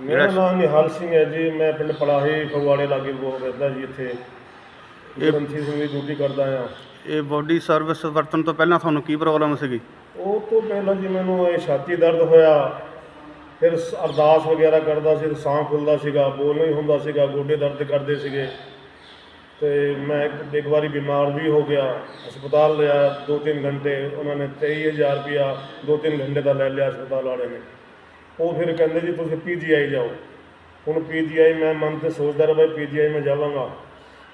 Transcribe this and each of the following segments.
ਮੇਰਾ ਨਾਮ ਨਿਹਾਲ ਸਿੰਘ ਹੈ ਜੀ ਮੈਂ ਪਿੰਡ ਪਲਾਹੀ ਫਗਵਾੜੇ ਲਾਗੇ ਬੋਲ ਰਹਿੰਦਾ ਜੀ ਇੱਥੇ। ਗ੍ਰੰਥੀ ਸਿੰਘ ਦੀ ਡਿਊਟੀ ਕਰਦਾ ਆ ਇਹ ਬੋਡੀ ਸਰਵਿਸ ਵਰਤਣ ਤੋਂ ਪਹਿਲਾਂ ਤੁਹਾਨੂੰ ਕੀ ਪ੍ਰੋਬਲਮ ਸੀਗੀ? ਉਹ ਤੋਂ ਪਹਿਲਾਂ ਜੀ ਮੈਨੂੰ ਇਹ ਛਾਤੀ ਦਰਦ ਹੋਇਆ। ਫਿਰ ਸ- ਅਰਦਾਸ ਵਗੈਰਾ ਕਰਦਾ ਸੀ ਸਾਹ ਫੁੱਲਦਾ ਸੀਗਾ ਬੋਲ ਨਹੀਂ ਹੁੰਦਾ ਸੀਗਾ ਗੋਡੇ ਦਰਦ ਕਰਦੇ ਸੀਗੇ। ਤੇ ਮੈਂ ਇੱਕ ਇੱਕ ਵਾਰੀ ਬਿਮਾਰ ਵੀ ਹੋ ਗਿਆ। ਹਸਪਤਾਲ ਲਿਆ 2-3 ਘੰਟੇ ਉਹਨਾਂ ਨੇ 23000 ਰੁਪਇਆ 2-3 ਘੰਟੇ ਦਾ ਲੈ ਲਿਆ ਹਸਪਤਾਲ ਵਾਲੇ ਨੇ। ਉਹ ਫਿਰ ਕਹਿੰਦੇ ਜੀ ਤੁਸੀਂ ਪੀਜੀਆਈ ਜਾਓ। ਹੁਣ ਪੀਜੀਆਈ ਮੈਂ ਮਨ ਤੇ ਸੋਚਦਾ ਰਿਹਾ ਭਾਈ ਪੀਜੀਆਈ ਮੈਂ ਜਾਵਾਂਗਾ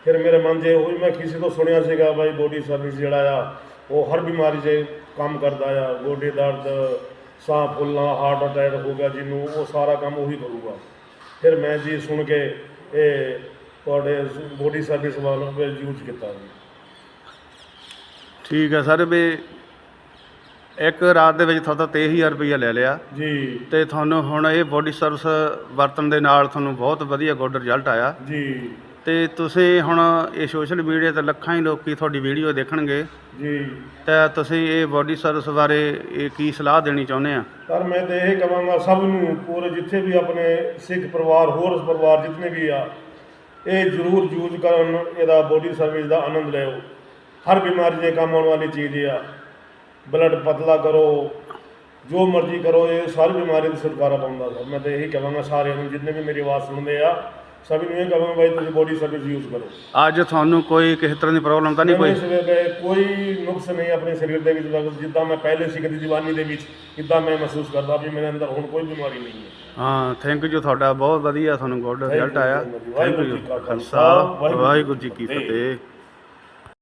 ਫਿਰ ਮੇਰੇ ਮਨ 'ਚ ਉਹੀ ਮੈਂ ਕਿਸੇ ਤੋਂ ਸੁਣਿਆ ਸੀਗਾ ਭਾਈ ਬੋਡੀ ਸਰਵਿਸ ਜਿਹੜਾ ਆ, ਉਹ ਹਰ ਬਿਮਾਰੀ 'ਚ ਕੰਮ ਕਰਦਾ ਆ, ਗੋਡੇ ਦਰਦ, ਸਾਹ ਫੁੱਲਣਾ ਹਾਰਟ ਅਟੈਕ ਹੋ ਗਿਆ ਜਿਹਨੂੰ, ਉਹ ਸਾਰਾ ਕੰਮ ਉਹੀ ਕਰੂਗਾ। ਫਿਰ ਮੈਂ ਜੀ ਸੁਣ ਕੇ ਇਹ ਤੁਹਾਡੇ ਬੋਡੀ ਸਰਵਿਸ ਵਾਲੋਂ ਵਿੱਚ ਯੂਜ਼ ਕੀਤਾ ਜੀ। ਠੀਕ ਹੈ ਸਰ, ਵੀ ਇੱਕ ਰਾਤ ਦੇ ਵਿੱਚ ਤੁਹਾਡਾ 23000 ਰੁਪਈਆ ਲੈ ਲਿਆ। ਜੀ। ਤੇ ਤੁਹਾਨੂੰ ਹੁਣ ਇਹ ਬੋਡੀ ਸਰਵਿਸ ਵਰਤਣ ਦੇ ਨਾਲ ਤੁਹਾਨੂੰ ਬਹੁਤ ਵਧੀਆ ਗੁੱਡ ਰਿਜ਼ਲਟ ਆਇਆ। ਜੀ। ਤੇ ਤੁਸੀਂ ਹੁਣ ਇਹ ਸੋਸ਼ਲ ਮੀਡੀਆ ਤੇ ਲੱਖਾਂ ਹੀ ਲੋਕੀ ਤੁਹਾਡੀ ਵੀਡੀਓ ਦੇਖਣਗੇ। ਜੀ। ਤਾਂ ਤੁਸੀਂ ਇਹ ਬੋਡੀ ਸਰਵਿਸ ਬਾਰੇ ਇਹ ਕੀ ਸਲਾਹ ਦੇਣੀ ਚਾਹੁੰਦੇ ਆ? ਪਰ ਮੈਂ ਤਾਂ ਇਹ ਕਹਾਂਗਾ ਸਭ ਨੂੰ ਪੂਰੇ ਜਿੱਥੇ ਵੀ ਆਪਣੇ ਸਿੱਖ ਪਰਿਵਾਰ ਹੋਰ ਪਰਿਵਾਰ ਜਿਤਨੇ ਵੀ ਆ ਇਹ ਜ਼ਰੂਰ ਯੂਜ਼ ਕਰਨ ਇਹਦਾ ਬੋਡੀ ਸਰਵਿਸ ਦਾ ਆਨੰਦ ਲਿਓ। ਹਰ ਬਿਮਾਰੀ ਦੇ ਕੰਮ ਆਉਣ ਵਾਲੀ ਚੀਜ਼ ਆ। ਬਲੱਡ ਪਤਲਾ ਕਰੋ ਜੋ ਮਰਜ਼ੀ ਕਰੋ ਇਹ ਸਾਰੀ ਬਿਮਾਰੀ ਦੀ ਛੁਟਕਾਰਾ ਪਾਉਂਦਾ ਸਰ। ਮੈਂ ਤਾਂ ਇਹੀ ਕਹਾਂਗਾ ਸਾਰਿਆਂ ਨੂੰ ਜਿੰਨੇ ਵੀ ਮੇਰੀ ਆਵਾਜ਼ ਸੁਣਦੇ ਆ ਸਭ ਨੂੰ ਇਹ ਕਹਾਂਗਾ ਭਾਈ ਤੁਸੀਂ ਬੋਡੀ ਸਰਵਿਸ ਯੂਜ਼ ਕਰੋ। ਅੱਜ ਤੁਹਾਨੂੰ ਕੋਈ ਕਿਸੇ ਤਰ੍ਹਾਂ ਦੀ ਪ੍ਰੋਬਲਮ ਤਾਂ ਨਹੀਂ ਕੋਈ? ਕੋਈ ਨੁਕਸ ਨਹੀਂ ਆਪਣੇ ਸਰੀਰ ਦੇ ਵਿੱਚ ਜਿੱਦਾਂ ਮੈਂ ਪਹਿਲੇ ਸੀ ਕਦੀ ਜਵਾਨੀ ਦੇ ਵਿੱਚ ਇਦਾਂ ਮੈਂ ਮਹਿਸੂਸ ਕਰਦਾ ਵੀ ਮੇਰੇ ਅੰਦਰ ਹੁਣ ਕੋਈ ਬਿਮਾਰੀ ਨਹੀਂ ਹੈ। ਹਾਂ ਥੈਂਕ ਯੂ ਤੁਹਾਡਾ ਬਹੁਤ ਵਧੀਆ ਤੁਹਾਨੂੰ ਗੁੱਡ ਰਿਜ਼ਲਟ ਆਇਆ। ਥੈਂਕ ਯੂ ਖਾਲਸਾ, ਵਾਹਿਗੁਰੂ ਜੀ ਕੀ ਫਤਿਹ।